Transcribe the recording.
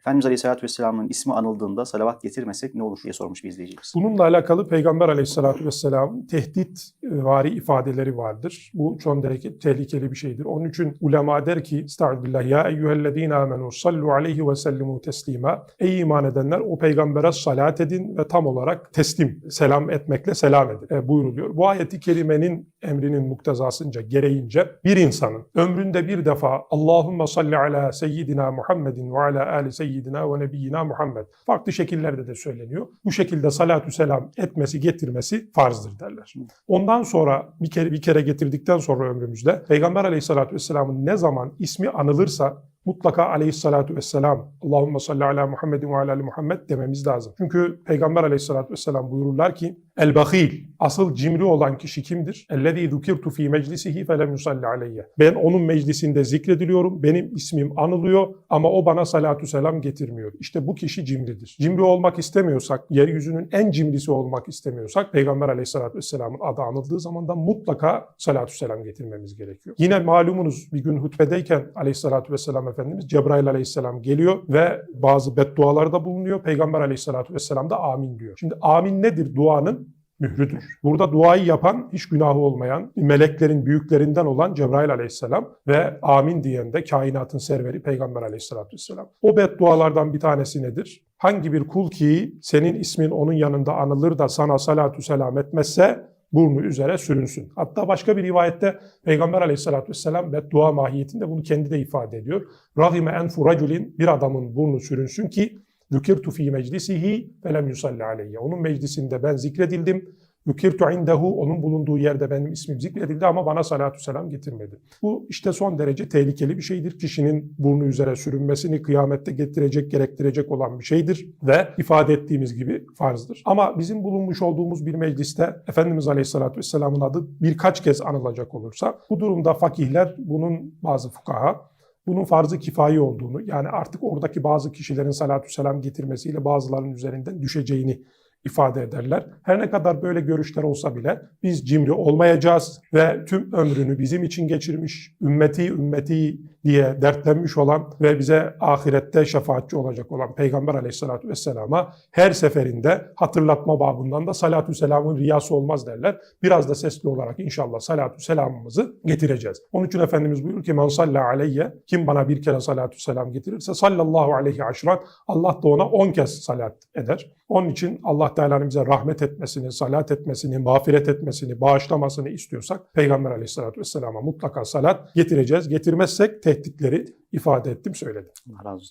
Efendimiz Aleyhisselatü Vesselam'ın ismi anıldığında salavat getirmesek ne olur diye sormuş bir izleyicimiz. Bununla alakalı Peygamber aleyhissalatü vesselamın tehdit vari ifadeleri vardır. Bu çok tehlikeli bir şeydir. Onun için ulema der ki Estağfirullah ya eyyühellezine amenu sallu aleyhi ve sellimu teslima. Ey iman edenler o peygambere salat edin ve tam olarak teslim, selam etmekle selam edin e, buyuruluyor. Bu ayeti kerimenin emrinin muktezasınca, gereğince bir insanın ömründe bir defa Allahümme salli ala seyyidina Muhammedin ve ala ali seyyidina ve nebiyyina Muhammed. Farklı şekillerde de söyleniyor. Bu şekilde salatü selam etmesi, getirmesi farzdır derler. Ondan sonra bir kere bir kere getirdikten sonra ömrümüzde Peygamber Aleyhisselatü vesselamın ne zaman ismi anılırsa mutlaka aleyhissalatu vesselam Allahümme salli ala Muhammedin ve ala Muhammed dememiz lazım. Çünkü Peygamber aleyhissalatu vesselam buyururlar ki El bahil, asıl cimri olan kişi kimdir? Ellezî zukirtu fî meclisihi felem yusalli aleyye. Ben onun meclisinde zikrediliyorum, benim ismim anılıyor ama o bana salatu selam getirmiyor. İşte bu kişi cimridir. Cimri olmak istemiyorsak, yeryüzünün en cimrisi olmak istemiyorsak Peygamber aleyhissalatu vesselamın adı anıldığı zaman da mutlaka salatu selam getirmemiz gerekiyor. Yine malumunuz bir gün hutbedeyken aleyhissalatu vesselam Efendimiz Cebrail aleyhisselam geliyor ve bazı beddualarda bulunuyor. Peygamber aleyhissalatu vesselam da amin diyor. Şimdi amin nedir? Duanın mührüdür. Burada duayı yapan, hiç günahı olmayan, meleklerin büyüklerinden olan Cebrail aleyhisselam ve amin diyen de kainatın serveri Peygamber aleyhissalatü vesselam. O beddualardan bir tanesi nedir? Hangi bir kul ki senin ismin onun yanında anılır da sana salatü selam etmezse burnu üzere sürünsün. Hatta başka bir rivayette Peygamber aleyhissalatü vesselam beddua mahiyetinde bunu kendi de ifade ediyor. Rahime enfu raculin bir adamın burnu sürünsün ki Zükirtu fi meclisihi felem yusalli aleyye. Onun meclisinde ben zikredildim. Zükirtu indehu onun bulunduğu yerde benim ismim zikredildi ama bana salatü selam getirmedi. Bu işte son derece tehlikeli bir şeydir. Kişinin burnu üzere sürünmesini kıyamette getirecek, gerektirecek olan bir şeydir ve ifade ettiğimiz gibi farzdır. Ama bizim bulunmuş olduğumuz bir mecliste Efendimiz Aleyhisselatü Vesselam'ın adı birkaç kez anılacak olursa bu durumda fakihler bunun bazı fukaha bunun farz-ı kifayi olduğunu yani artık oradaki bazı kişilerin salatü selam getirmesiyle bazılarının üzerinden düşeceğini ifade ederler. Her ne kadar böyle görüşler olsa bile biz cimri olmayacağız ve tüm ömrünü bizim için geçirmiş, ümmeti ümmeti diye dertlenmiş olan ve bize ahirette şefaatçi olacak olan Peygamber aleyhissalatü vesselama her seferinde hatırlatma babından da salatü selamın riyası olmaz derler. Biraz da sesli olarak inşallah salatü selamımızı getireceğiz. Onun için Efendimiz buyurur ki men salla aleyye kim bana bir kere salatü selam getirirse sallallahu aleyhi aşran Allah da ona on kez salat eder. Onun için Allah Teala'nın bize rahmet etmesini, salat etmesini, mağfiret etmesini, bağışlamasını istiyorsak Peygamber aleyhissalatü vesselama mutlaka salat getireceğiz. Getirmezsek tehditleri ifade ettim, söyledim. Allah razı olsun.